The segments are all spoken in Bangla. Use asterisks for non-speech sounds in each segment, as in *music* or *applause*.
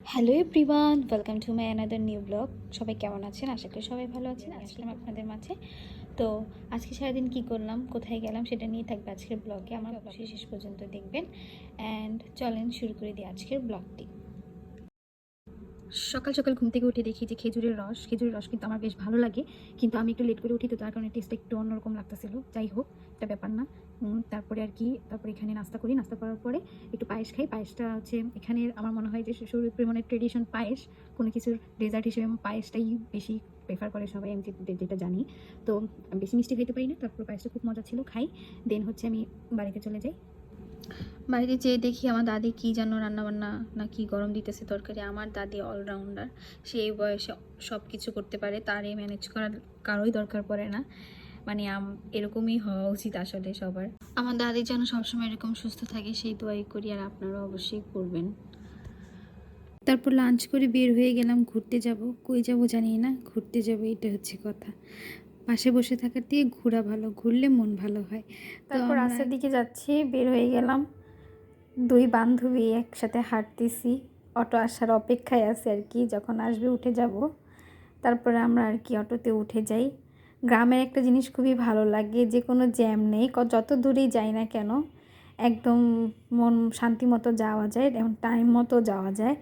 Hello everyone welcome to my another new blog. সবাই কেমন আছেন? আশা করি সবাই ভালো আছেন। আসলাম আপনাদের মাঝে। তো আজকে সারাদিন কি করলাম কোথায় গেলাম সেটা নিয়ে থাকবে আজকের ব্লগে। আমার অবশ্যই শেষ পর্যন্ত দেখবেন। অ্যান্ড চলেন শুরু করে দিই আজকের ব্লগটি। সকাল সকাল ঘুম থেকে উঠে দেখি যে খেজুরের রস খেজুরের রস কিন্তু আমার বেশ ভালো লাগে। কিন্তু আমি একটু লেট করে উঠি তো তার কারণে টেস্টটা একটু অন্যরকম লাগতেছিল। যাই হোক, এটা ব্যাপার না। তারপরে আর কি, তারপরে এখানে নাস্তা করি। নাস্তা করার পরে একটু পায়েস খাই। পায়েসটা হচ্ছে এখানে আমার মনে হয় যে শরীর পরিমাণের ট্রেডিশন পায়েস। কোনো কিছুর ডেজার্ট হিসেবে পায়েসটাই বেশি প্রেফার করে সবাই, আমি যেটা জানি। তো বেশি মিষ্টি খেতে পারি না। তারপর পায়েসটা খুব মজা ছিল, খাই। দেন হচ্ছে আমি বাড়িতে চলে যাই। বাড়িতে যেয়ে দেখি আমার দাদি কী যেন রান্নাবান্না না কি গরম দিতেছে তরকারি। আমার দাদি অলরাউন্ডার সে এই বয়সে সব কিছু করতে পারে তার তারে ম্যানেজ করার কারোই দরকার পড়ে না। মানে এরকমই হওয়া উচিত আসলে সবার। আমার দাদি যেন সবসময় এরকম সুস্থ থাকে, সেই দোয়াই করি আর আপনারা অবশ্যই করবেন। তারপর লাঞ্চ করে বের হয়ে গেলাম, ঘুরতে যাব। কই যাব জানি না, ঘুরতে যাব এটা হচ্ছে কথা। পাশে বসে থাকার দিয়ে ঘোরা ভালো ঘুরলে মন ভালো হয়। তারপর রাস্তার দিকে যাচ্ছি বের হয়ে গেলাম। দুই বান্ধবী একসাথে হাঁটতেছি। অটো আসার অপেক্ষায় আছে আর কি যখন আসবে উঠে যাব। তারপরে আমরা আর কি অটোতে উঠে যাই। গ্রামের একটা জিনিস খুবই ভালো লাগে যে কোনো জ্যাম নেই যত দূরেই যাই না কেন একদম মন শান্তি মতো যাওয়া যায় এবং টাইম মতো যাওয়া যায়।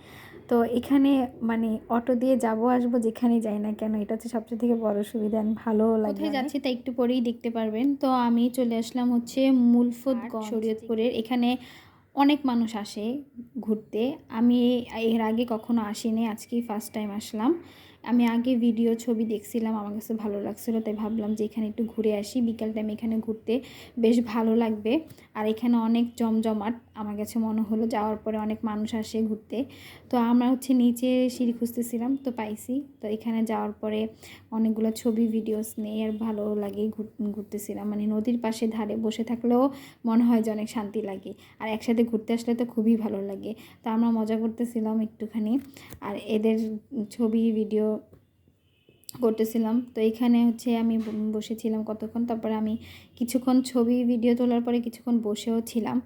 তো এখানে মানে অটো দিয়ে যাব আসব যেখানে যাই না কেন এটা হচ্ছে সবচেয়ে থেকে বড় সুবিধা আমি ভালো লাগে কোথায় যাচ্ছি তা একটু পরেই দেখতে পারবেন। তো আমি চলে আসলাম হচ্ছে মুলফুদ শরীয়তপুরের এখানে অনেক মানুষ আসে ঘুরতে। আমি এর আগে কখনো আসিনি আজকেই ফার্স্ট টাইম আসলাম। আমি আগে ভিডিও ছবি দেখছিলাম, আমার কাছে ভালো লাগছিল, তাই ভাবলাম যে এখানে একটু ঘুরে আসি। বিকাল টাইম এখানে ঘুরতে বেশ ভালো লাগবে। আর এখানে অনেক জমজমাট, আমার কাছে মনে হলো যাওয়ার পরে অনেক মানুষ আসে ঘুরতে। তো আমরা হচ্ছে নিচে সিঁড়ি খুঁজতেছিলাম, তো পাইছি। তো এখানে যাওয়ার পরে অনেকগুলো ছবি ভিডিওস নেই, আর ভালো লাগে ঘুর- ঘুরতেছিলাম। মানে নদীর পাশে ধারে বসে থাকলেও মনে হয় যে অনেক শান্তি লাগে। আর একসাথে ঘুরতে আসলে তো খুবই ভালো লাগে। তো আমরা মজা করতেছিলাম একটুখানি। আর এদের ছবি ভিডিও করতেছিলাম। তো এখানে হচ্ছে আমি বসেছিলাম কতক্ষণ তারপরে আমি কিছুক্ষণ ছবি ভিডিও তোলার পরে কিছুক্ষণ বসেও ছিলাম।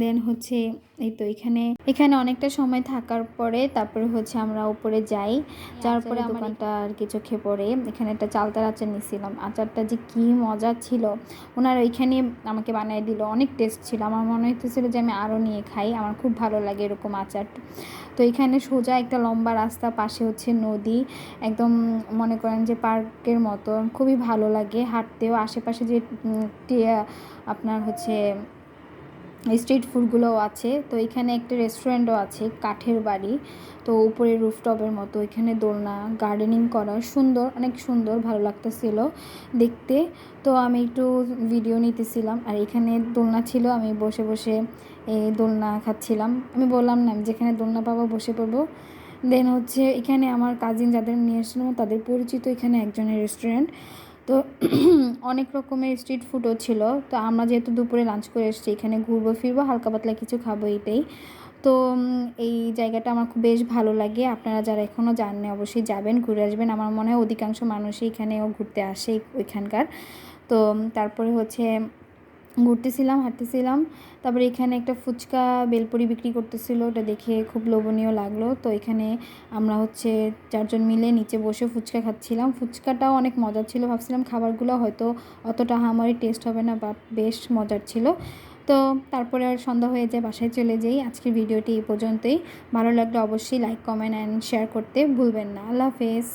দেন হচ্ছে এই তো এখানে এখানে অনেকটা সময় থাকার পরে তারপরে হচ্ছে আমরা উপরে যাই। যাওয়ার পরে আমার দোকানটা আর কি চোখে পড়ে। এখানে একটা চালতার আচার নিয়েছিলাম আচারটা যে কী মজা ছিল। ওনার ওইখানে আমাকে বানিয়ে দিল। অনেক টেস্ট ছিল। আমার মনে হইতেছিল যে আমি আরও নিয়ে খাই। আমার খুব ভালো লাগে এরকম আচার। তো এখানে সোজা একটা লম্বা রাস্তা পাশে হচ্ছে নদী। একদম মনে করেন যে পার্কের মতো খুবই ভালো লাগে হাঁটতেও। আশেপাশে যে আপনার হচ্ছে, স্ট্রিট ফুডগুলোও আছে। তো এখানে একটা রেস্টুরেন্টও আছে, কাঠের বাড়ি। তো উপরে রুফটপের মতো, এখানে দোলনা, গার্ডেনিং করা। সুন্দর, অনেক সুন্দর, ভালো লাগতেছিল দেখতে। তো আমি একটু ভিডিও নিতেছিলাম। আর এখানে দোলনা ছিল, আমি বসে বসে, এই দোলনা খাচ্ছিলাম। আমি বললাম না, আমি যেখানে দোলনা পাবো বসে পড়ব। দেন হচ্ছে এখানে আমার কাজিন যাদের নিয়ে এসেছিলাম তাদের পরিচিত এখানে একজনের রেস্টুরেন্ট তো *clears throat* অনেক রকমের স্ট্রিট ফুডও ছিল। তো আমরা যেহেতু দুপুরে লাঞ্চ করে এসেছি, এখানে ঘুরবো, ফিরবো, হালকা পাতলা কিছু খাব এটাই। তো এই জায়গাটা আমার খুব বেশ ভালো লাগে। আপনারা যারা এখনও যাননি, অবশ্যই যাবেন, ঘুরে আসবেন। আমার মনে হয় অধিকাংশ মানুষই এখানেও ঘুরতে আসে ওইখানকার। তো, তারপরে হচ্ছে ঘুরতেছিলাম, হাঁটতেছিলাম। তারপরে এখানে একটা ফুচকা বেলপুরি বিক্রি করতেছিল, ওটা দেখে খুব লোভনীয় লাগল। তো এখানে আমরা হচ্ছে চারজন মিলে নিচে বসে ফুচকা খাচ্ছিলাম। ফুচকাটাও অনেক মজার ছিল। ভাবছিলাম খাবারগুলো হয়তো অতটা আমারই টেস্ট হবে না, বাট বেশ মজার ছিল। তো তারপরে আর সন্ধ্যা হয়ে যায়, বাসায় চলে যাই। আজকের ভিডিওটি এই পর্যন্তই। ভালো লাগলে অবশ্যই লাইক কমেন্ট অ্যান্ড শেয়ার করতে ভুলবেন না। আল্লাহ হাফেজ।